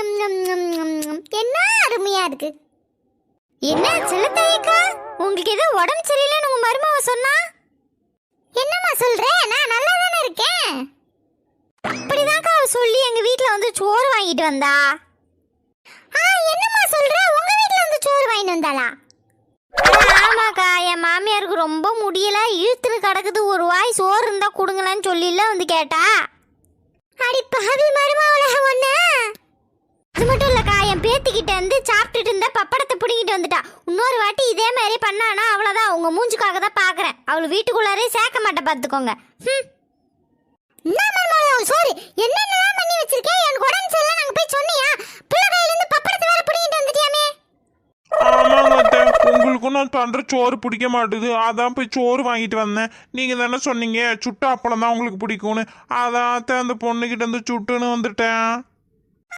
என்ன அருமையா இருக்கு. என்ன செல்லத்தாயக்கா உங்களுக்கு ஏதோ உடம்பு சரியில்லைன்னு உங்க மருமவ சொன்னா? என்னம்மா சொல்ற? நான் நல்லா தானே இருக்கேன். அப்படிதான்க்கா அவ சொல்லி எங்க வீட்ல வந்து சோறு வாங்கிட்டு வந்தா. ஆ என்னம்மா சொல்ற? உங்க வீட்ல வந்து சோறு வாங்கிட்டு வந்தாளா? ஆமாக்கா என் மாமியாருக்கு ரொம்ப முடியல. இழுத்துன்னு கிடக்குது. ஒரு வாய் சோறு இருந்தா கொடுங்களேன்னு சொல்லில வந்து கேட்டா. அடி பாவி மாதிரி இல்லக்கா வந்து பேத்திக்கிட்ட இருந்து சாப்பிட்டுட்டு இருந்த பப்படத்தை பிடிங்கிட்டு வந்துட்டா. இன்னொரு வாட்டி இதே மாதிரி பண்ணானா அவ்வளோதான் அவங்க மூஞ்சுக்காக தான் பார்க்குறேன் அவள் வீட்டுக்குள்ளாரே சேர்க்க மாட்டேன் பார்த்துக்கோங்க ம் சாரி என்னென்னலாம் பண்ணி வச்சிருக்கேன் எனக்கு உடம்பு சரியில்லை நாங்கள் போய் சொன்னியா? பிள்ளை கையிலேருந்து பப்படத்தை வேற பிடிங்கிட்டு வந்துட்டியாமே? ஆமாங்க உங்களுக்கும் நான் பண்ற சோறு பிடிக்க மாட்டுது. அதான் போய் சோறு வாங்கிட்டு வந்தேன். நீங்க தானே சொன்னீங்க சுட்டு அப்பளம் தான் உங்களுக்கு பிடிக்கும்னு. அதான் அந்த பொண்ணுகிட்ட இருந்து சுட்டுன்னு வந்துட்டேன்.